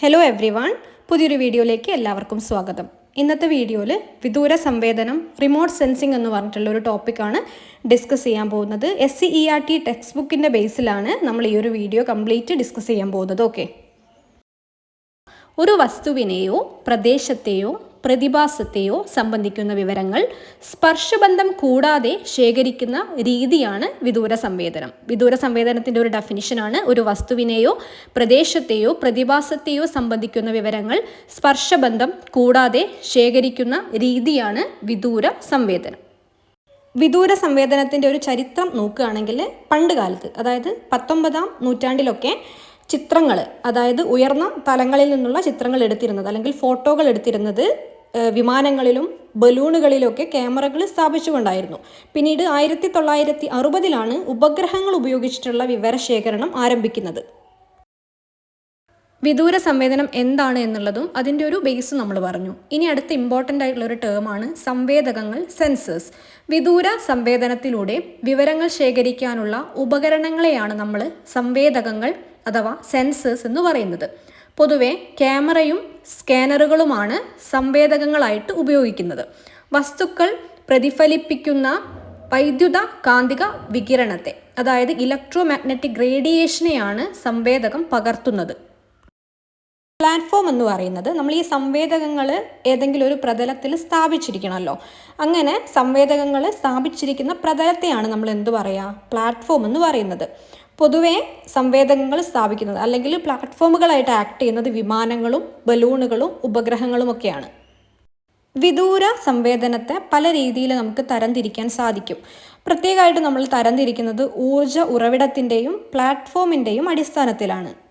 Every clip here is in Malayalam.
ഹലോ എവ്രി വൺ പുതിയൊരു വീഡിയോയിലേക്ക് എല്ലാവർക്കും സ്വാഗതം. ഇന്നത്തെ വീഡിയോയിൽ വിദൂര സംവേദനം റിമോട്ട് സെൻസിങ് എന്ന് പറഞ്ഞിട്ടുള്ള ഒരു ടോപ്പിക്കാണ് ഡിസ്കസ് ചെയ്യാൻ പോകുന്നത്. S C E R T text ബുക്കിന്റെ ബേസിലാണ് നമ്മൾ ഈ ഒരു വീഡിയോ കംപ്ലീറ്റ് ഡിസ്കസ് ചെയ്യാൻ പോകുന്നത്. ഓക്കെ ഒരു വസ്തുവിനെയോ പ്രദേശത്തെയോ പ്രതിഭാസത്തെയോ സംബന്ധിക്കുന്ന വിവരങ്ങൾ സ്പർശബന്ധം കൂടാതെ ശേഖരിക്കുന്ന രീതിയാണ് വിദൂര സംവേദനം. വിദൂര സംവേദനത്തിന്റെ ഒരു ഡെഫിനിഷനാണ് ഒരു വസ്തുവിനെയോ പ്രദേശത്തെയോ പ്രതിഭാസത്തെയോ സംബന്ധിക്കുന്ന വിവരങ്ങൾ സ്പർശബന്ധം കൂടാതെ ശേഖരിക്കുന്ന രീതിയാണ് വിദൂര സംവേദനം. വിദൂര സംവേദനത്തിന്റെ ഒരു ചരിത്രം നോക്കുകയാണെങ്കിൽ പണ്ട് കാലത്ത് അതായത് പത്തൊമ്പതാം നൂറ്റാണ്ടിലൊക്കെ ചിത്രങ്ങൾ അതായത് ഉയർന്ന തലങ്ങളിൽ നിന്നുള്ള ചിത്രങ്ങൾ എടുത്തിരുന്നത് അല്ലെങ്കിൽ ഫോട്ടോകൾ എടുത്തിരുന്നത് വിമാനങ്ങളിലും ബലൂണുകളിലൊക്കെ ക്യാമറകൾ സ്ഥാപിച്ചുകൊണ്ടായിരുന്നു. പിന്നീട് ആയിരത്തി തൊള്ളായിരത്തി അറുപതിലാണ് ഉപഗ്രഹങ്ങൾ ഉപയോഗിച്ചിട്ടുള്ള വിവരശേഖരണം ആരംഭിക്കുന്നത്. വിദൂര സംവേദനം എന്താണ് എന്നുള്ളതും അതിന്റെ ഒരു ബേസ് നമ്മൾ പറഞ്ഞു. ഇനി അടുത്ത ഇമ്പോർട്ടന്റ് ആയിട്ടുള്ള ഒരു ടേമാണ് സംവേദകങ്ങൾ സെൻസേഴ്സ് വിദൂര സംവേദനത്തിലൂടെ വിവരങ്ങൾ ശേഖരിക്കാനുള്ള ഉപകരണങ്ങളെയാണ് നമ്മൾ സംവേദകങ്ങൾ അഥവാ സെൻസേഴ്സ് എന്ന് പറയുന്നത്. പൊതുവെ ക്യാമറയും സ്കാനറുകളുമാണ് സംവേദകങ്ങളായിട്ട് ഉപയോഗിക്കുന്നത്. വസ്തുക്കൾ പ്രതിഫലിപ്പിക്കുന്ന വൈദ്യുത കാന്തിക വികിരണത്തെ അതായത് ഇലക്ട്രോ മാഗ്നറ്റിക് റേഡിയേഷനെയാണ് സംവേദകം പകർത്തുന്നത്. പ്ലാറ്റ്ഫോം എന്ന് പറയുന്നത് നമ്മൾ ഈ സംവേദകങ്ങൾ ഏതെങ്കിലും ഒരു പ്രതലത്തിൽ സ്ഥാപിച്ചിരിക്കണമല്ലോ. അങ്ങനെ സംവേദകങ്ങൾ സ്ഥാപിച്ചിരിക്കുന്ന പ്രതലത്തെയാണ് നമ്മൾ എന്തു പറയുക പ്ലാറ്റ്ഫോം എന്ന് പറയുന്നത്. പൊതുവേ സംവേദകങ്ങൾ സ്ഥാപിക്കുന്നത് അല്ലെങ്കിൽ പ്ലാറ്റ്ഫോമുകളായിട്ട് ആക്ട് ചെയ്യുന്നത് വിമാനങ്ങളും ബലൂണുകളും ഉപഗ്രഹങ്ങളും ഒക്കെയാണ്. വിദൂര സംവേദനത്തെ പല രീതിയിൽ നമുക്ക് തരംതിരിക്കാൻ സാധിക്കും. പ്രത്യേകമായിട്ട് നമ്മൾ തരംതിരിക്കുന്നത് ഊർജ ഉറവിടത്തിന്റെയും പ്ലാറ്റ്ഫോമിന്റെയും അടിസ്ഥാനത്തിലാണ്.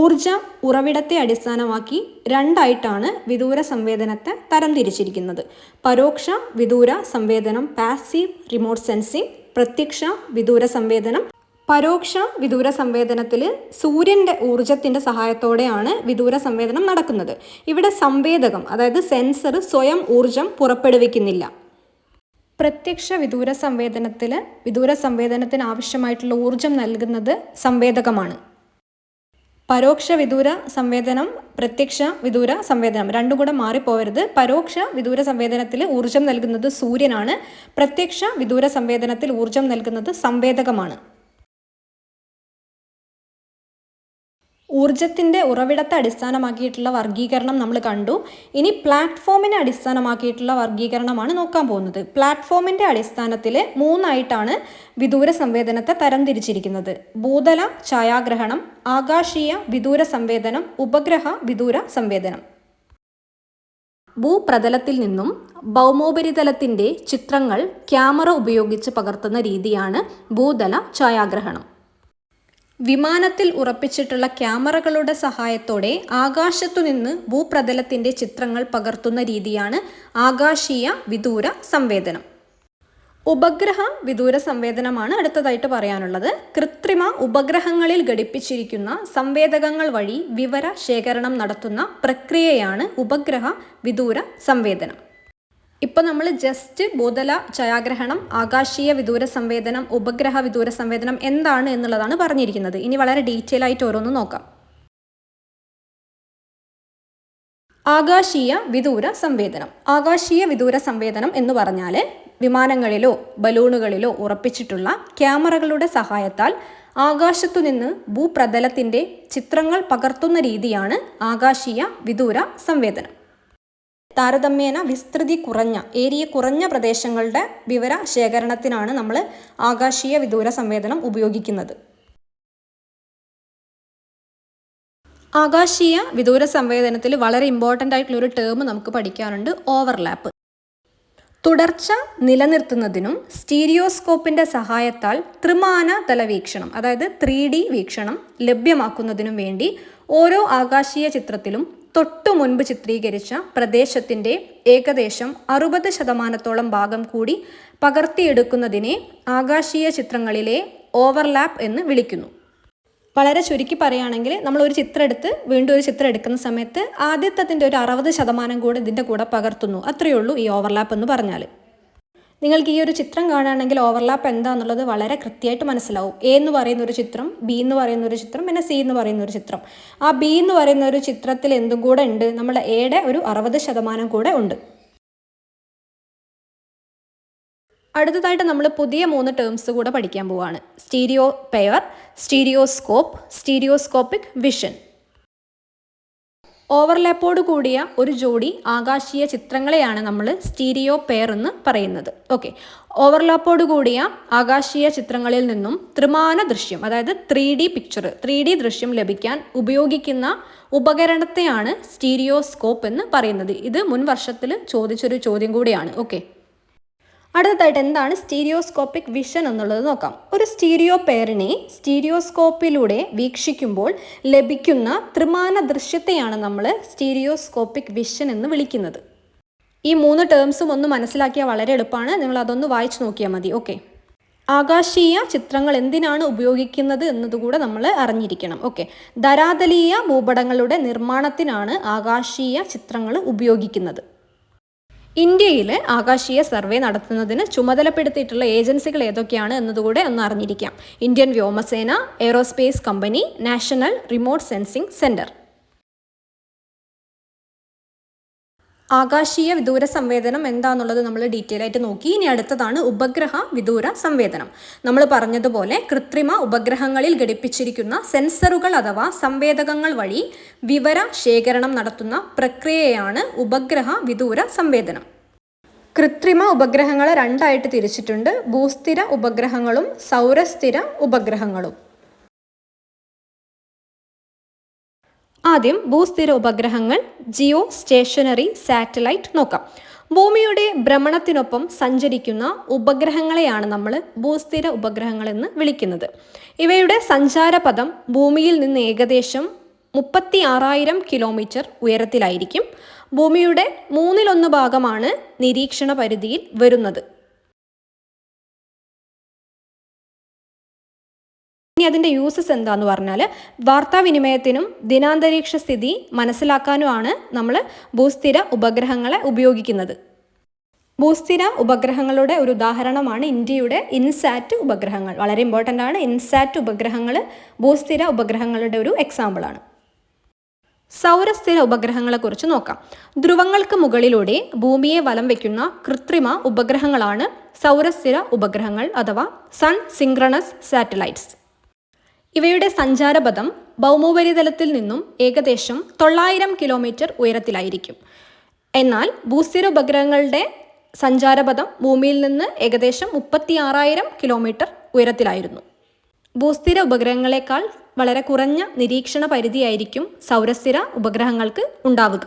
ഊർജ ഉറവിടത്തെ അടിസ്ഥാനമാക്കി രണ്ടായിട്ടാണ് വിദൂര സംവേദനത്തെ തരംതിരിച്ചിരിക്കുന്നത്. പരോക്ഷ വിദൂര സംവേദനം പാസീവ് റിമോട്ട് സെൻസിങ് പ്രത്യക്ഷ വിദൂര സംവേദനം. പരോക്ഷ വിദൂര സംവേദനത്തിൽ സൂര്യന്റെ ഊർജത്തിന്റെ സഹായത്തോടെയാണ് വിദൂര സംവേദനം നടക്കുന്നത്. ഇവിടെ സംവേദകം അതായത് സെൻസർ സ്വയം ഊർജം പുറപ്പെടുവിക്കുന്നില്ല. പ്രത്യക്ഷ വിദൂര സംവേദനത്തിൽ വിദൂര സംവേദനത്തിന് ആവശ്യമായിട്ടുള്ള ഊർജം നൽകുന്നത് സംവേദകമാണ്. പരോക്ഷ വിദൂര സംവേദനം പ്രത്യക്ഷ വിദൂര സംവേദനം രണ്ടും കൂടെ മാറിപ്പോവരുത്. പരോക്ഷ വിദൂര സംവേദനത്തിൽ ഊർജം നൽകുന്നത് സൂര്യനാണ്. പ്രത്യക്ഷ വിദൂര സംവേദനത്തിൽ ഊർജം നൽകുന്നത് സംവേദകമാണ്. ഊർജത്തിന്റെ ഉറവിടത്തെ അടിസ്ഥാനമാക്കിയിട്ടുള്ള വർഗീകരണം നമ്മൾ കണ്ടു. ഇനി പ്ലാറ്റ്ഫോമിനെ അടിസ്ഥാനമാക്കിയിട്ടുള്ള വർഗീകരണമാണ് നോക്കാൻ പോകുന്നത്. പ്ലാറ്റ്ഫോമിന്റെ അടിസ്ഥാനത്തിൽ മൂന്നായിട്ടാണ് വിദൂര സംവേദനത്തെ തരംതിരിച്ചിരിക്കുന്നത്. ഭൂതല ഛായാഗ്രഹണം ആകാശീയ വിദൂര സംവേദനം ഉപഗ്രഹ വിദൂര സംവേദനം. ഭൂപ്രതലത്തിൽ നിന്നും ഭൗമോപരിതലത്തിന്റെ ചിത്രങ്ങൾ ക്യാമറ ഉപയോഗിച്ച് പകർത്തുന്ന രീതിയാണ് ഭൂതല ഛായാഗ്രഹണം. വിമാനത്തിൽ ഉറപ്പിച്ചിട്ടുള്ള ക്യാമറകളുടെ സഹായത്തോടെ ആകാശത്തുനിന്ന് ഭൂപ്രതലത്തിന്റെ ചിത്രങ്ങൾ പകർത്തുന്ന രീതിയാണ് ആകാശീയ വിദൂര സംവേദനം. ഉപഗ്രഹ വിദൂര സംവേദനമാണ് അടുത്തതായിട്ട് പറയാനുള്ളത്. കൃത്രിമ ഉപഗ്രഹങ്ങളിൽ ഘടിപ്പിച്ചിരിക്കുന്ന സംവേദകങ്ങൾ വഴി വിവര ശേഖരണം നടത്തുന്ന പ്രക്രിയയാണ് ഉപഗ്രഹ വിദൂര സംവേദനം. ഇപ്പം നമ്മൾ ജസ്റ്റ് ഭൂതല ഛയാഗ്രഹണം ആകാശീയ വിദൂര സംവേദനം ഉപഗ്രഹ വിദൂര സംവേദനം എന്താണ് എന്നുള്ളതാണ് പറഞ്ഞിരിക്കുന്നത്. ഇനി വളരെ ഡീറ്റെയിൽ ആയിട്ട് ഓരോന്ന് നോക്കാം. ആകാശീയ വിദൂര സംവേദനം. ആകാശീയ വിദൂര സംവേദനം എന്ന് പറഞ്ഞാൽ വിമാനങ്ങളിലോ ബലൂണുകളിലോ ഉറപ്പിച്ചിട്ടുള്ള ക്യാമറകളുടെ സഹായത്താൽ ആകാശത്തു നിന്ന് ഭൂപ്രതലത്തിന്റെ ചിത്രങ്ങൾ പകർത്തുന്ന രീതിയാണ് ആകാശീയ വിദൂര സംവേദനം. താരതമ്യേന വിസ്തൃതി കുറഞ്ഞ ഏരിയ കുറഞ്ഞ പ്രദേശങ്ങളുടെ വിവര ശേഖരണത്തിനാണ് നമ്മൾ ആകാശീയ വിദൂര സംവേദനം ഉപയോഗിക്കുന്നത്. ആകാശീയ വിദൂര സംവേദനത്തിൽ വളരെ ഇമ്പോർട്ടന്റ് ആയിട്ടുള്ള ഒരു ടേം നമുക്ക് പഠിക്കാനുണ്ട് ഓവർലാപ്പ് തുടർച്ച നിലനിർത്തുന്നതിനും സ്റ്റീരിയോസ്കോപ്പിന്റെ സഹായത്താൽ ത്രിമാന തല വീക്ഷണം അതായത് ത്രീ വീക്ഷണം ലഭ്യമാക്കുന്നതിനും വേണ്ടി ഓരോ ആകാശീയ ചിത്രത്തിലും തൊട്ടു മുൻപ് ചിത്രീകരിച്ച പ്രദേശത്തിന്റെ ഏകദേശം അറുപത് ശതമാനത്തോളം ഭാഗം കൂടി പകർത്തിയെടുക്കുന്നതിനെ ആകാശീയ ചിത്രങ്ങളിലെ ഓവർലാപ്പ് എന്ന് വിളിക്കുന്നു. വളരെ ചുരുക്കി പറയുകയാണെങ്കിൽ നമ്മൾ ഒരു ചിത്രം എടുത്ത് വീണ്ടും ഒരു ചിത്രം എടുക്കുന്ന സമയത്ത് ആദ്യത്തതിന്റെ ഒരു അറുപത് ശതമാനം കൂടെ ഇതിന്റെ കൂടെ പകർത്തുന്നു. അത്രയേ ഉള്ളൂ ഈ ഓവർലാപ്പ് എന്ന് പറഞ്ഞാൽ. നിങ്ങൾക്ക് ഈ ഒരു ചിത്രം കാണുകയാണെങ്കിൽ ഓവർലാപ്പ് എന്താണെന്നുള്ളത് വളരെ കൃത്യമായിട്ട് മനസ്സിലാവും. എ എന്ന് പറയുന്ന ഒരു ചിത്രം ബി എന്ന് പറയുന്ന ഒരു ചിത്രം പിന്നെ സി എന്ന് പറയുന്ന ഒരു ചിത്രം. ആ ബി എന്ന് പറയുന്ന ഒരു ചിത്രത്തിൽ എന്തും കൂടെ ഉണ്ട്. നമ്മുടെ എയുടെ ഒരു അറുപത് ശതമാനം കൂടെ ഉണ്ട്. അടുത്തതായിട്ട് നമ്മൾ പുതിയ മൂന്ന് ടേംസ് കൂടെ പഠിക്കാൻ പോവുകയാണ് stereo pair stereoscope stereoscopic vision ഓവർലാപ്പോട് കൂടിയ ഒരു ജോഡി ആകാശീയ ചിത്രങ്ങളെയാണ് നമ്മൾ സ്റ്റീരിയോ പെയർ എന്ന് പറയുന്നത്. ഓക്കെ. ഓവർലാപ്പോട് കൂടിയ ആകാശീയ ചിത്രങ്ങളിൽ നിന്നും ത്രിമാന ദൃശ്യം അതായത് three D picture three D ദൃശ്യം ലഭിക്കാൻ ഉപയോഗിക്കുന്ന ഉപകരണത്തെയാണ് സ്റ്റീരിയോസ്കോപ്പ് എന്ന് പറയുന്നത്. ഇത് മുൻ വർഷത്തിൽ ചോദിച്ചൊരു ചോദ്യം കൂടിയാണ്. ഓക്കെ. അടുത്തതായിട്ട് എന്താണ് സ്റ്റീരിയോസ്കോപ്പിക് വിഷൻ എന്നുള്ളത് നോക്കാം. ഒരു സ്റ്റീരിയോ പെയറിനെ സ്റ്റീരിയോസ്കോപ്പിലൂടെ വീക്ഷിക്കുമ്പോൾ ലഭിക്കുന്ന ത്രിമാന ദൃശ്യത്തെയാണ് നമ്മൾ സ്റ്റീരിയോസ്കോപ്പിക് വിഷൻ എന്ന് വിളിക്കുന്നത്. ഈ മൂന്ന് ടേംസും ഒന്ന് മനസ്സിലാക്കിയാൽ വളരെ എളുപ്പമാണ്. നിങ്ങൾ അതൊന്ന് വായിച്ചു നോക്കിയാൽ മതി. ഓക്കെ. ആകാശീയ ചിത്രങ്ങൾ എന്തിനാണ് ഉപയോഗിക്കുന്നത് എന്നതുകൂടെ നമ്മൾ അറിഞ്ഞിരിക്കണം. ഓക്കെ. ധരാതലീയ ഭൂപടങ്ങളുടെ നിർമ്മാണത്തിനാണ് ആകാശീയ ചിത്രങ്ങൾ ഉപയോഗിക്കുന്നത്. ഇന്ത്യയിൽ ആകാശീയ സർവേ നടത്തുന്നതിന് ചുമതലപ്പെടുത്തിയിട്ടുള്ള ഏജൻസികൾ ഏതൊക്കെയാണ് എന്നതുകൂടെ ഒന്ന് അറിഞ്ഞിരിക്കാം. ഇന്ത്യൻ വ്യോമസേന aerospace company national remote sensing centre ആകാശീയ വിദൂര സംവേദനം എന്താണെന്നുള്ളത് നമ്മൾ ഡീറ്റെയിൽ ആയിട്ട് നോക്കി. ഇനി അടുത്തതാണ് ഉപഗ്രഹ വിദൂര സംവേദനം. നമ്മൾ പറഞ്ഞതുപോലെ കൃത്രിമ ഉപഗ്രഹങ്ങളിൽ ഘടിപ്പിച്ചിരിക്കുന്ന സെൻസറുകൾ അഥവാ സംവേദകങ്ങൾ വഴി വിവര ശേഖരണം നടത്തുന്ന പ്രക്രിയയാണ് ഉപഗ്രഹ വിദൂര സംവേദനം. കൃത്രിമ ഉപഗ്രഹങ്ങളെ രണ്ടായിട്ട് തിരിച്ചിട്ടുണ്ട്. ഭൂസ്ഥിര ഉപഗ്രഹങ്ങളും സൗരസ്ഥിര ഉപഗ്രഹങ്ങളും. ആദ്യം ഭൂസ്ഥിര ഉപഗ്രഹങ്ങൾ ജിയോ സ്റ്റേഷനറി സാറ്റലൈറ്റ് നോക്കാം. ഭൂമിയുടെ ഭ്രമണത്തിനൊപ്പം സഞ്ചരിക്കുന്ന ഉപഗ്രഹങ്ങളെയാണ് നമ്മൾ ഭൂസ്ഥിര ഉപഗ്രഹങ്ങൾ എന്ന് വിളിക്കുന്നത്. ഇവയുടെ സഞ്ചാരപഥം ഭൂമിയിൽ നിന്ന് ഏകദേശം മുപ്പത്തി ആറായിരം കിലോമീറ്റർ ഉയരത്തിലായിരിക്കും. ഭൂമിയുടെ മൂന്നിലൊന്ന് ഭാഗമാണ് നിരീക്ഷണ പരിധിയിൽ വരുന്നത്. ഇനി അതിന്റെ യൂസസ് എന്താന്ന് പറഞ്ഞാൽ വാർത്താവിനിമയത്തിനും ദിനാന്തരീക്ഷ സ്ഥിതി മനസ്സിലാക്കാനുമാണ് നമ്മൾ ഭൂസ്ഥിര ഉപഗ്രഹങ്ങളെ ഉപയോഗിക്കുന്നത്. ഭൂസ്ഥിര ഉപഗ്രഹങ്ങളുടെ ഒരു ഉദാഹരണമാണ് ഇന്ത്യയുടെ ഇൻസാറ്റ് ഉപഗ്രഹങ്ങൾ. വളരെ ഇമ്പോർട്ടന്റ് ആണ്. ഇൻസാറ്റ് ഉപഗ്രഹങ്ങൾ ഭൂസ്ഥിര ഉപഗ്രഹങ്ങളുടെ ഒരു എക്സാമ്പിളാണ് സൗരസ്ഥിര ഉപഗ്രഹങ്ങളെക്കുറിച്ച് നോക്കാം. ധ്രുവങ്ങൾക്ക് മുകളിലൂടെ ഭൂമിയെ വലം വയ്ക്കുന്ന കൃത്രിമ ഉപഗ്രഹങ്ങളാണ് സൗരസ്ഥിര ഉപഗ്രഹങ്ങൾ അഥവാ സൺ സിങ്ക്രണസ് സാറ്റലൈറ്റ്സ് ഇവയുടെ സഞ്ചാരപഥം ഭൗമോപരിതലത്തിൽ നിന്നും ഏകദേശം തൊള്ളായിരം കിലോമീറ്റർ ഉയരത്തിലായിരിക്കും. എന്നാൽ ഭൂസ്ഥിര ഉപഗ്രഹങ്ങളുടെ സഞ്ചാരപഥം ഭൂമിയിൽ നിന്ന് ഏകദേശം മുപ്പത്തി ആറായിരം കിലോമീറ്റർ ഉയരത്തിലായിരുന്നു. ഭൂസ്ഥിര ഉപഗ്രഹങ്ങളെക്കാൾ വളരെ കുറഞ്ഞ നിരീക്ഷണ പരിധിയായിരിക്കും സൗരസ്ഥിര ഉപഗ്രഹങ്ങൾക്ക് ഉണ്ടാവുക.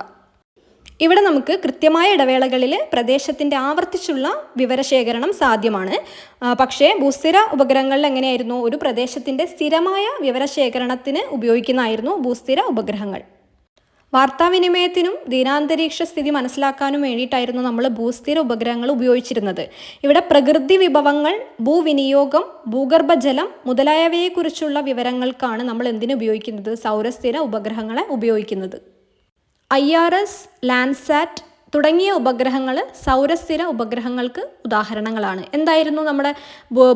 ഇവിടെ നമുക്ക് കൃത്യമായ ഇടവേളകളിൽ പ്രദേശത്തിന്റെ ആവർത്തിച്ചുള്ള വിവരശേഖരണം സാധ്യമാണ്. പക്ഷേ ഭൂസ്ഥിര ഉപഗ്രഹങ്ങളിൽ എങ്ങനെയായിരുന്നു? ഒരു പ്രദേശത്തിന്റെ സ്ഥിരമായ വിവരശേഖരണത്തിന് ഉപയോഗിക്കുന്നതായിരുന്നു ഭൂസ്ഥിര ഉപഗ്രഹങ്ങൾ. വാർത്താവിനിമയത്തിനും ദിനാന്തരീക്ഷ സ്ഥിതി മനസ്സിലാക്കാനും വേണ്ടിയിട്ടായിരുന്നു നമ്മൾ ഭൂസ്ഥിര ഉപഗ്രഹങ്ങൾ ഉപയോഗിച്ചിരുന്നത്. ഇവിടെ പ്രകൃതി വിഭവങ്ങൾ ഭൂവിനിയോഗം ഭൂഗർഭജലം മുതലായവയെക്കുറിച്ചുള്ള വിവരങ്ങൾക്കാണ് നമ്മൾ എന്തിനു ഉപയോഗിക്കുന്നത്? സൗരസ്ഥിര ഉപഗ്രഹങ്ങളെ ഉപയോഗിക്കുന്നത്. ഐ ആർ എസ് ലാൻഡ്സാറ്റ് തുടങ്ങിയ ഉപഗ്രഹങ്ങൾ സൗരസ്ഥിര ഉപഗ്രഹങ്ങൾക്ക് ഉദാഹരണങ്ങളാണ്. എന്തായിരുന്നു നമ്മുടെ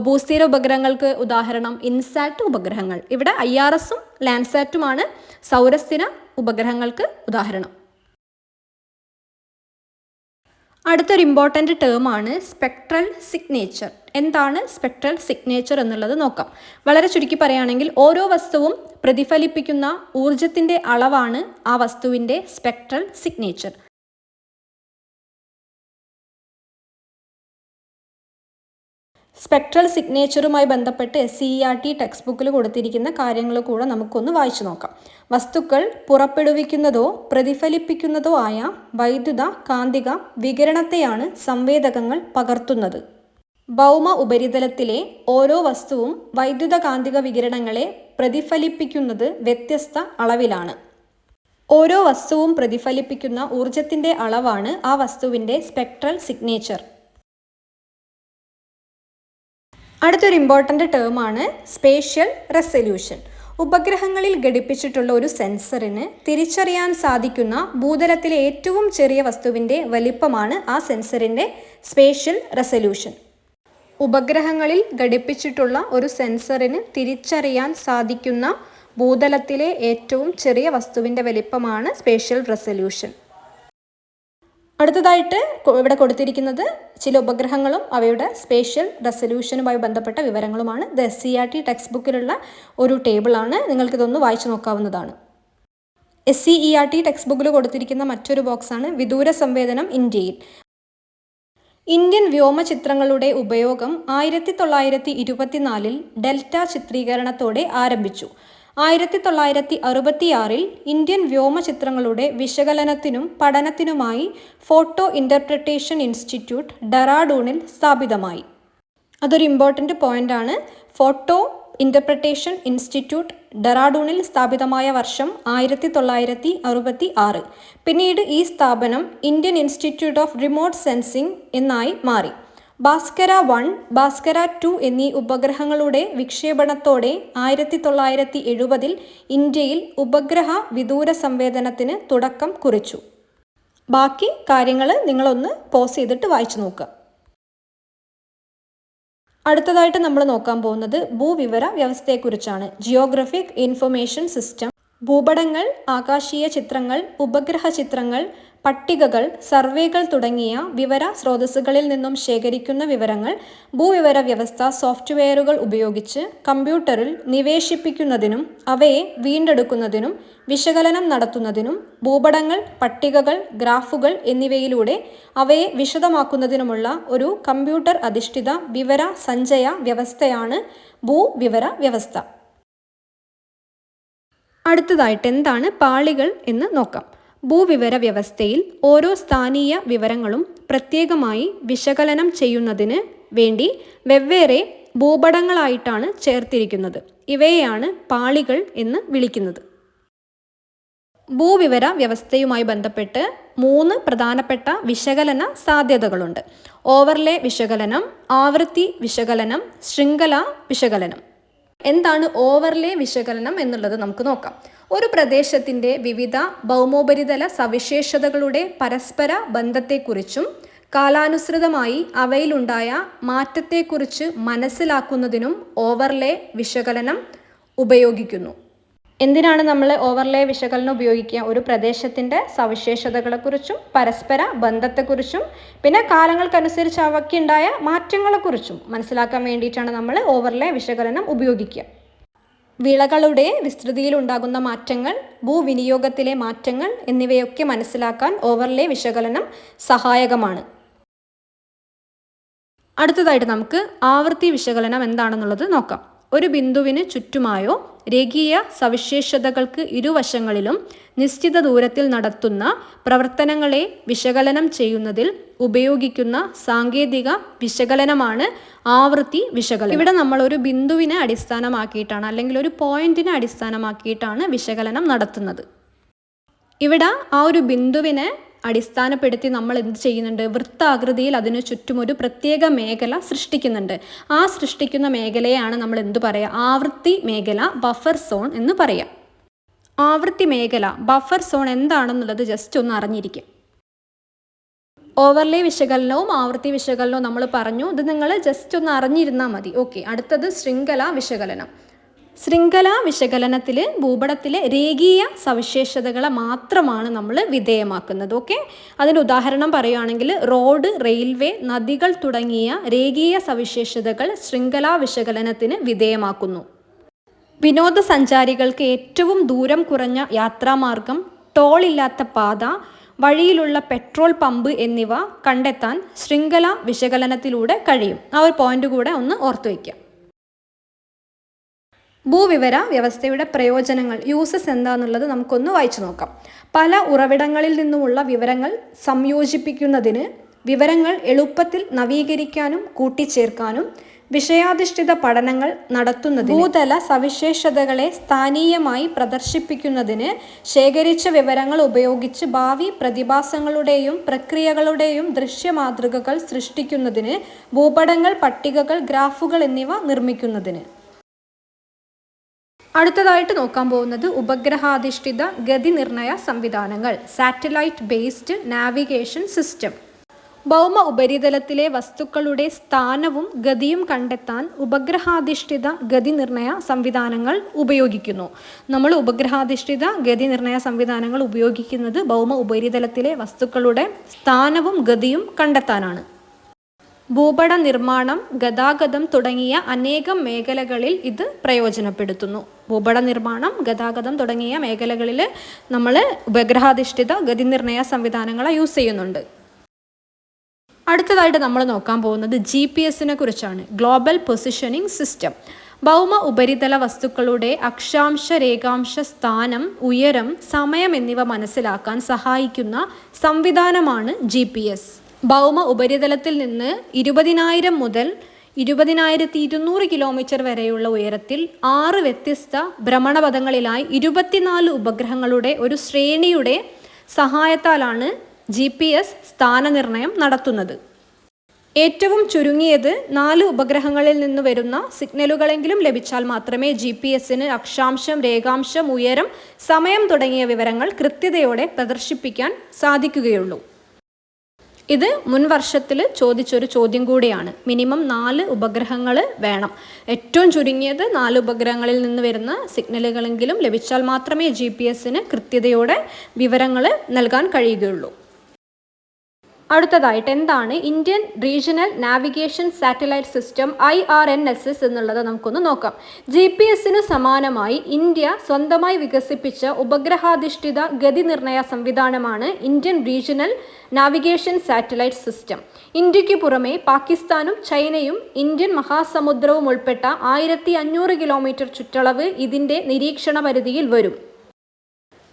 ഭൂസ്ഥിര ഉപഗ്രഹങ്ങൾക്ക് ഉദാഹരണം? ഇൻസാറ്റ് ഉപഗ്രഹങ്ങൾ. ഇവിടെ ഐ ആർ എസും ലാൻഡ്സാറ്റുമാണ് സൗരസ്ഥിര ഉപഗ്രഹങ്ങൾക്ക് ഉദാഹരണം. അടുത്തൊരു ഇമ്പോർട്ടന്റ് ടേമാണ് സ്പെക്ട്രൽ സിഗ്നേച്ചർ എന്താണ് സ്പെക്ട്രൽ സിഗ്നേച്ചർ എന്നുള്ളത് നോക്കാം. വളരെ ചുരുക്കി പറയുകയാണെങ്കിൽ ഓരോ വസ്തുവും പ്രതിഫലിപ്പിക്കുന്ന ഊർജത്തിന്റെ അളവാണ് ആ വസ്തുവിന്റെ സ്പെക്ട്രൽ സിഗ്നേച്ചർ സ്പെക്ട്രൽ സിഗ്നേച്ചറുമായി ബന്ധപ്പെട്ട് S C R T text ബുക്കിൽ കൊടുത്തിരിക്കുന്ന കാര്യങ്ങൾ കൂടെ നമുക്കൊന്ന് വായിച്ചു നോക്കാം. വസ്തുക്കൾ പുറപ്പെടുവിക്കുന്നതോ പ്രതിഫലിപ്പിക്കുന്നതോ ആയ വൈദ്യുത കാന്തിക വികിരണത്തെയാണ് സംവേദകങ്ങൾ പകർത്തുന്നത്. ഭൗമ ഉപരിതലത്തിലെ ഓരോ വസ്തുവും വൈദ്യുത കാന്തിക വികിരണങ്ങളെ പ്രതിഫലിപ്പിക്കുന്നത് വ്യത്യസ്ത അളവിലാണ്. ഓരോ വസ്തുവും പ്രതിഫലിപ്പിക്കുന്ന ഊർജത്തിന്റെ അളവാണ് ആ വസ്തുവിന്റെ സ്പെക്ട്രൽ സിഗ്നേച്ചർ. അടുത്തൊരു ഇമ്പോർട്ടന്റ് ടേമാണ് സ്പേഷ്യൽ റെസൊല്യൂഷൻ ഉപഗ്രഹങ്ങളിൽ ഘടിപ്പിച്ചിട്ടുള്ള ഒരു സെൻസറിന് തിരിച്ചറിയാൻ സാധിക്കുന്ന ഭൂതലത്തിലെ ഏറ്റവും ചെറിയ വസ്തുവിന്റെ വലിപ്പമാണ് ആ സെൻസറിന്റെ സ്പേഷ്യൽ റെസൊല്യൂഷൻ ഉപഗ്രഹങ്ങളിൽ ഘടിപ്പിച്ചിട്ടുള്ള ഒരു സെൻസറിന് തിരിച്ചറിയാൻ സാധിക്കുന്ന ഭൂതലത്തിലെ ഏറ്റവും ചെറിയ വസ്തുവിന്റെ വലിപ്പമാണ് സ്പേഷ്യൽ റെസല്യൂഷൻ അടുത്തതായിട്ട് ഇവിടെ കൊടുത്തിരിക്കുന്നത് ചില ഉപഗ്രഹങ്ങളും അവയുടെ സ്പേഷ്യൽ റെസൊല്യൂഷനുമായി ബന്ധപ്പെട്ട വിവരങ്ങളുമാണ്. The S C R T text ബുക്കിലുള്ള ഒരു ടേബിളാണ് നിങ്ങൾക്കിതൊന്ന് വായിച്ചു നോക്കാവുന്നതാണ്. S C E R T text ബുക്കിൽ കൊടുത്തിരിക്കുന്ന മറ്റൊരു ബോക്സാണ് വിദൂര സംവേദനം ഇന്ത്യയിൽ. ഇന്ത്യൻ വ്യോമ ചിത്രങ്ങളുടെ ഉപയോഗം ആയിരത്തി തൊള്ളായിരത്തി ഇരുപത്തിനാലിൽ ഡെൽറ്റ ചിത്രീകരണത്തോടെ ആരംഭിച്ചു. ആയിരത്തി തൊള്ളായിരത്തി അറുപത്തിയാറിൽ ഇന്ത്യൻ വ്യോമചിത്രങ്ങളുടെ വിശകലനത്തിനും പഠനത്തിനുമായി ഫോട്ടോ ഇന്റർപ്രിട്ടേഷൻ ഇൻസ്റ്റിറ്റ്യൂട്ട് ഡെറാഡൂണിൽ സ്ഥാപിതമായി. അതൊരു ഇമ്പോർട്ടന്റ് പോയിന്റാണ് ഫോട്ടോ ഇന്റർപ്രിട്ടേഷൻ ഇൻസ്റ്റിറ്റ്യൂട്ട് ഡെറാഡൂണിൽ സ്ഥാപിതമായ വർഷം ആയിരത്തി തൊള്ളായിരത്തി അറുപത്തി ആറ് പിന്നീട് ഈ സ്ഥാപനം Indian institute of remote sensing എന്നായി മാറി. ഭാസ്കര വൺ ഭാസ്കര ടു എന്നീ ഉപഗ്രഹങ്ങളുടെ വിക്ഷേപണത്തോടെ ആയിരത്തി തൊള്ളായിരത്തി എഴുപതിൽ ഇന്ത്യയിൽ ഉപഗ്രഹ വിദൂര സംവേദനത്തിന് തുടക്കം കുറിച്ചു. ബാക്കി കാര്യങ്ങൾ നിങ്ങളൊന്ന് പോസ് ചെയ്തിട്ട് വായിച്ചു നോക്കുക. അടുത്തതായിട്ട് നമ്മൾ നോക്കാൻ പോകുന്നത് ഭൂവിവര വ്യവസ്ഥയെക്കുറിച്ചാണ്. ജിയോഗ്രഫിക് ഇൻഫർമേഷൻ സിസ്റ്റം ഭൂപടങ്ങൾ ആകാശീയ ചിത്രങ്ങൾ ഉപഗ്രഹ ചിത്രങ്ങൾ പട്ടികകൾ സർവേകൾ തുടങ്ങിയ വിവര സ്രോതസ്സുകളിൽ നിന്നും ശേഖരിക്കുന്ന വിവരങ്ങൾ ഭൂവിവര വ്യവസ്ഥ സോഫ്റ്റ്വെയറുകൾ ഉപയോഗിച്ച് കമ്പ്യൂട്ടറിൽ നിവേശിപ്പിക്കുന്നതിനും അവയെ വീണ്ടെടുക്കുന്നതിനും വിശകലനം നടത്തുന്നതിനും ഭൂപടങ്ങൾ പട്ടികകൾ ഗ്രാഫുകൾ എന്നിവയിലൂടെ അവയെ വിശദമാക്കുന്നതിനുമുള്ള ഒരു കമ്പ്യൂട്ടർ അധിഷ്ഠിത വിവര സഞ്ചയ വ്യവസ്ഥയാണ് ഭൂവിവര വ്യവസ്ഥ. അടുത്തതായിട്ട് എന്താണ് പാളികൾ എന്ന് നോക്കാം. ഭൂവിവര വ്യവസ്ഥയിൽ ഓരോ സ്ഥാനീയ വിവരങ്ങളും പ്രത്യേകമായി വിശകലനം ചെയ്യുന്നതിന് വേണ്ടി വെവ്വേറെ ഭൂപടങ്ങളായിട്ടാണ് ചേർത്തിരിക്കുന്നത്. ഇവയെയാണ് പാളികൾ എന്ന് വിളിക്കുന്നത്. ഭൂവിവര വ്യവസ്ഥയുമായി ബന്ധപ്പെട്ട് മൂന്ന് പ്രധാനപ്പെട്ട വിശകലന സാധ്യതകളുണ്ട്. ഓവർലേ വിശകലനം ആവൃത്തി വിശകലനം ശൃംഖല വിശകലനം. എന്താണ് ഓവർലേ വിശകലനം എന്നുള്ളത് നമുക്ക് നോക്കാം. ഒരു പ്രദേശത്തിന്റെ വിവിധ ഭൗമോപരിതല സവിശേഷതകളുടെ പരസ്പര ബന്ധത്തെക്കുറിച്ചും കാലാനുസൃതമായി അവയിലുണ്ടായ മാറ്റത്തെക്കുറിച്ച് മനസ്സിലാക്കുന്നതിനും ഓവർലേ വിശകലനം ഉപയോഗിക്കുന്നു. എന്തിനാണ് നമ്മൾ ഓവർലേ വിശകലനം ഉപയോഗിക്കുക? ഒരു പ്രദേശത്തിന്റെ സവിശേഷതകളെക്കുറിച്ചും പരസ്പര ബന്ധത്തെക്കുറിച്ചും പിന്നെ കാലങ്ങൾക്കനുസരിച്ച് അവയ്ക്കുണ്ടായ മാറ്റങ്ങളെക്കുറിച്ചും മനസ്സിലാക്കാൻ വേണ്ടിയിട്ടാണ് നമ്മൾ ഓവർലേ വിശകലനം ഉപയോഗിക്കുക. വിളകളുടെ വിസ്തൃതിയിൽ ഉണ്ടാകുന്ന മാറ്റങ്ങൾ ഭൂവിനിയോഗത്തിലെ മാറ്റങ്ങൾ എന്നിവയൊക്കെ മനസ്സിലാക്കാൻ ഓവർലേ വിശകലനം സഹായകമാണ്. അടുത്തതായിട്ട് നമുക്ക് ആവൃത്തി വിശകലനം എന്താണെന്നുള്ളത് നോക്കാം. ഒരു ബിന്ദുവിന് ചുറ്റുമായോ രേഖീയ സവിശേഷതകൾക്ക് ഇരുവശങ്ങളിലും നിശ്ചിത ദൂരത്തിൽ നടത്തുന്ന പ്രവർത്തനങ്ങളെ വിശകലനം ചെയ്യുന്നതിൽ ഉപയോഗിക്കുന്ന സാങ്കേതിക വിശകലനമാണ് ആവൃത്തി വിശകലനം. ഇവിടെ നമ്മൾ ഒരു ബിന്ദുവിനെ അടിസ്ഥാനമാക്കിയിട്ടാണ് അല്ലെങ്കിൽ ഒരു പോയിന്റിനെ അടിസ്ഥാനമാക്കിയിട്ടാണ് വിശകലനം നടത്തുന്നത്. ഇവിടെ ആ ഒരു ബിന്ദുവിനെ അടിസ്ഥാനപ്പെടുത്തി നമ്മൾ എന്ത് ചെയ്യുന്നുണ്ട്? വൃത്താകൃതിയിൽ അതിന് ചുറ്റും ഒരു പ്രത്യേക മേഖല സൃഷ്ടിക്കുന്നുണ്ട്. ആ സൃഷ്ടിക്കുന്ന മേഖലയാണ് നമ്മൾ എന്തു പറയുക ആവൃത്തി മേഖല ബഫർ സോൺ എന്ന് പറയാം. ആവൃത്തി മേഖല ബഫർ സോൺ എന്താണെന്നുള്ളത് ജസ്റ്റ് ഒന്ന് അറിഞ്ഞിരിക്കും. ഓവർലേ വിശകലനവും ആവൃത്തി വിശകലനവും നമ്മൾ പറഞ്ഞു. ഇത് നിങ്ങൾ ജസ്റ്റ് ഒന്ന് അറിഞ്ഞിരുന്നാൽ മതി. ഓക്കെ അടുത്തത് ശൃംഖല വിശകലനം. ശൃംഖല വിശകലനത്തിൽ ഭൂപടത്തിലെ രേഖീയ സവിശേഷതകളെ മാത്രമാണ് നമ്മൾ വിധേയമാക്കുന്നത് ഓക്കെ? അതിന് ഉദാഹരണം പറയുകയാണെങ്കിൽ റോഡ് റെയിൽവേ നദികൾ തുടങ്ങിയ രേഖീയ സവിശേഷതകൾ ശൃംഖല വിശകലനത്തിന് വിധേയമാക്കുന്നു. വിനോദസഞ്ചാരികൾക്ക് ഏറ്റവും ദൂരം കുറഞ്ഞ യാത്രാമാർഗം ടോൾ ഇല്ലാത്ത പാത വഴിയിലുള്ള പെട്രോൾ പമ്പ് എന്നിവ കണ്ടെത്താൻ ശൃംഖല വിശകലനത്തിലൂടെ കഴിയും. ആ ഒരു പോയിന്റ് കൂടെ ഒന്ന് ഓർത്തു വയ്ക്കാം. ഭൂവിവര വ്യവസ്ഥയുടെ പ്രയോജനങ്ങൾ യൂസസ് എന്താണെന്നുള്ളത് നമുക്കൊന്ന് വായിച്ചു നോക്കാം. പല ഉറവിടങ്ങളിൽ നിന്നുമുള്ള വിവരങ്ങൾ സംയോജിപ്പിക്കുന്നതിന് വിവരങ്ങൾ എളുപ്പത്തിൽ നവീകരിക്കാനും കൂട്ടിച്ചേർക്കാനും വിഷയാധിഷ്ഠിത പഠനങ്ങൾ നടത്തുന്നത് ഭൂതല സവിശേഷതകളെ സ്ഥാനീയമായി പ്രദർശിപ്പിക്കുന്നതിന് ശേഖരിച്ച വിവരങ്ങൾ ഉപയോഗിച്ച് ഭാവി പ്രതിഭാസങ്ങളുടെയും പ്രക്രിയകളുടെയും ദൃശ്യമാതൃകകൾ സൃഷ്ടിക്കുന്നതിന് ഭൂപടങ്ങൾ പട്ടികകൾ ഗ്രാഫുകൾ എന്നിവ നിർമ്മിക്കുന്നതിന്. അടുത്തതായിട്ട് നോക്കാൻ പോകുന്നത് ഉപഗ്രഹാധിഷ്ഠിത ഗതി നിർണയ സംവിധാനങ്ങൾ സാറ്റലൈറ്റ് ബേസ്ഡ് നാവിഗേഷൻ സിസ്റ്റം. ഭൗമ ഉപരിതലത്തിലെ വസ്തുക്കളുടെ സ്ഥാനവും ഗതിയും കണ്ടെത്താൻ ഉപഗ്രഹാധിഷ്ഠിത ഗതി നിർണയ സംവിധാനങ്ങൾ ഉപയോഗിക്കുന്നു. നമ്മൾ ഉപഗ്രഹാധിഷ്ഠിത ഗതി നിർണയ സംവിധാനങ്ങൾ ഉപയോഗിക്കുന്നത് ഭൗമ ഉപരിതലത്തിലെ വസ്തുക്കളുടെ സ്ഥാനവും ഗതിയും കണ്ടെത്താനാണ്. ഭൂപട നിർമ്മാണം ഗതാഗതം തുടങ്ങിയ അനേകം മേഖലകളിൽ ഇത് പ്രയോജനപ്പെടുത്തുന്നു. ഭൂപട നിർമ്മാണം ഗതാഗതം തുടങ്ങിയ മേഖലകളിൽ നമ്മൾ ഉപഗ്രഹാധിഷ്ഠിത ഗതിനിർണയ സംവിധാനങ്ങളെ യൂസ് ചെയ്യുന്നുണ്ട്. അടുത്തതായിട്ട് നമ്മൾ നോക്കാൻ പോകുന്നത് ജി പി എസിനെ കുറിച്ചാണ്. ഗ്ലോബൽ പൊസിഷനിങ് സിസ്റ്റം ഭൗമ ഉപരിതല വസ്തുക്കളുടെ അക്ഷാംശ രേഖാംശ സ്ഥാനം ഉയരം സമയം എന്നിവ മനസ്സിലാക്കാൻ സഹായിക്കുന്ന സംവിധാനമാണ് ജി പി എസ് ഭൗമ ഉപരിതലത്തിൽ നിന്ന് ഇരുപതിനായിരം മുതൽ ഇരുപതിനായിരത്തി ഇരുന്നൂറ് കിലോമീറ്റർ വരെയുള്ള ഉയരത്തിൽ ആറ് വ്യത്യസ്ത ഭ്രമണപഥങ്ങളിലായി ഇരുപത്തിനാല് ഉപഗ്രഹങ്ങളുടെ ഒരു ശ്രേണിയുടെ സഹായത്താലാണ് ജി പി എസ് സ്ഥാനനിർണയം നടത്തുന്നത്. ഏറ്റവും ചുരുങ്ങിയത് നാല് ഉപഗ്രഹങ്ങളിൽ നിന്ന് വരുന്ന സിഗ്നലുകളെങ്കിലും ലഭിച്ചാൽ മാത്രമേ ജി പി എസിന് അക്ഷാംശം രേഖാംശം ഉയരം സമയം തുടങ്ങിയ വിവരങ്ങൾ കൃത്യതയോടെ പ്രദർശിപ്പിക്കാൻ സാധിക്കുകയുള്ളൂ. ഇത് മുൻ വർഷത്തിൽ ചോദിച്ചൊരു ചോദ്യം കൂടിയാണ്. മിനിമം നാല് ഉപഗ്രഹങ്ങൾ വേണം. ഏറ്റവും ചുരുങ്ങിയത് നാല് ഉപഗ്രഹങ്ങളിൽ നിന്ന് വരുന്ന സിഗ്നലുകളെങ്കിലും ലഭിച്ചാൽ മാത്രമേ ജി പി എസിന് കൃത്യതയോടെ വിവരങ്ങൾ നൽകാൻ കഴിയുകയുള്ളൂ. അടുത്തതായിട്ട് എന്താണ് Indian regional navigation satellite system I R N S S എന്നുള്ളത് നമുക്കൊന്ന് നോക്കാം. ജി പി എസിന് സമാനമായി ഇന്ത്യ സ്വന്തമായി വികസിപ്പിച്ച ഉപഗ്രഹാധിഷ്ഠിത ഗതി നിർണയ സംവിധാനമാണ് Indian regional navigation satellite system ഇന്ത്യയ്ക്ക് പുറമെ പാകിസ്ഥാനും ചൈനയും ഇന്ത്യൻ മഹാസമുദ്രവും ഉൾപ്പെട്ട ആയിരത്തി അഞ്ഞൂറ് കിലോമീറ്റർ ചുറ്റളവ് ഇതിന്റെ നിരീക്ഷണ പരിധിയിൽ വരും.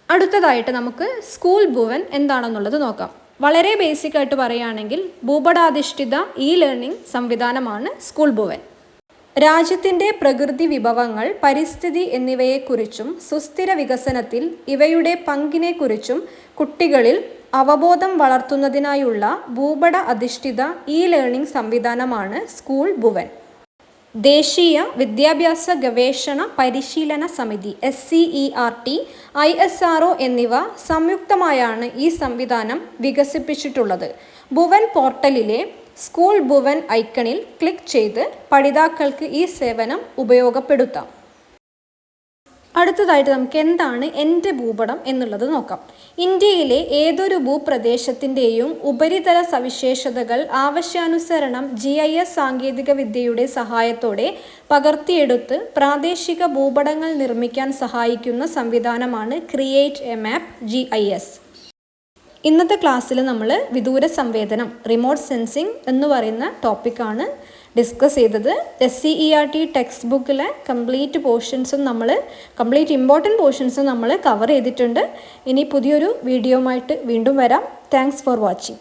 അടുത്തതായിട്ട് നമുക്ക് സ്കൂൾ ഭുവൻ എന്താണെന്നുള്ളത് നോക്കാം. വളരെ ബേസിക് ആയിട്ട് പറയുകയാണെങ്കിൽ ഭൂപടാധിഷ്ഠിത ഇ ലേണിംഗ് സംവിധാനമാണ് സ്കൂൾ ഭുവൻ. രാജ്യത്തിന്റെ പ്രകൃതി വിഭവങ്ങൾ പരിസ്ഥിതി എന്നിവയെക്കുറിച്ചും സുസ്ഥിര വികസനത്തിൽ ഇവയുടെ പങ്കിനെക്കുറിച്ചും കുട്ടികളിൽ അവബോധം വളർത്തുന്നതിനായുള്ള ഭൂപട അധിഷ്ഠിത ഇ ലേണിംഗ് സംവിധാനമാണ് സ്കൂൾ ഭുവൻ. ദേശീയ വിദ്യാഭ്യാസ ഗവേഷണ പരിശീലന സമിതി S C E R T I S R O എന്നിവ സംയുക്തമായാണ് ഈ സംവിധാനം വികസിപ്പിച്ചിട്ടുള്ളത്. ഭുവൻ പോർട്ടലിലെ സ്കൂൾ ഭുവൻ ഐക്കണിൽ ക്ലിക്ക് ചെയ്ത് പഠിതാക്കൾക്ക് ഈ സേവനം ഉപയോഗപ്പെടുത്താം. അടുത്തതായിട്ട് നമുക്ക് എന്താണ് എന്റെ ഭൂപടം എന്നുള്ളത് നോക്കാം. ഇന്ത്യയിലെ ഏതൊരു ഭൂപ്രദേശത്തിന്റെയും ഉപരിതല സവിശേഷതകൾ ആവശ്യാനുസരണം ജി ഐ എസ് സാങ്കേതിക വിദ്യയുടെ സഹായത്തോടെ പകർത്തിയെടുത്ത് പ്രാദേശിക ഭൂപടങ്ങൾ നിർമ്മിക്കാൻ സഹായിക്കുന്ന സംവിധാനമാണ് create a map G I S ഇന്നത്തെ ക്ലാസ്സിൽ നമ്മൾ വിദൂര സംവേദനം റിമോട്ട് സെൻസിങ് എന്ന് പറയുന്ന ടോപ്പിക്കാണ് ഡിസ്കസ് ചെയ്തത് S C E R T text ബുക്കിലെ കംപ്ലീറ്റ് പോർഷൻസും നമ്മൾ കംപ്ലീറ്റ് ഇമ്പോർട്ടന്റ് പോർഷൻസും നമ്മൾ കവർ ചെയ്തിട്ടുണ്ട്. ഇനി പുതിയൊരു വീഡിയോ ആയിട്ട് വീണ്ടും വരാം. Thanks for watching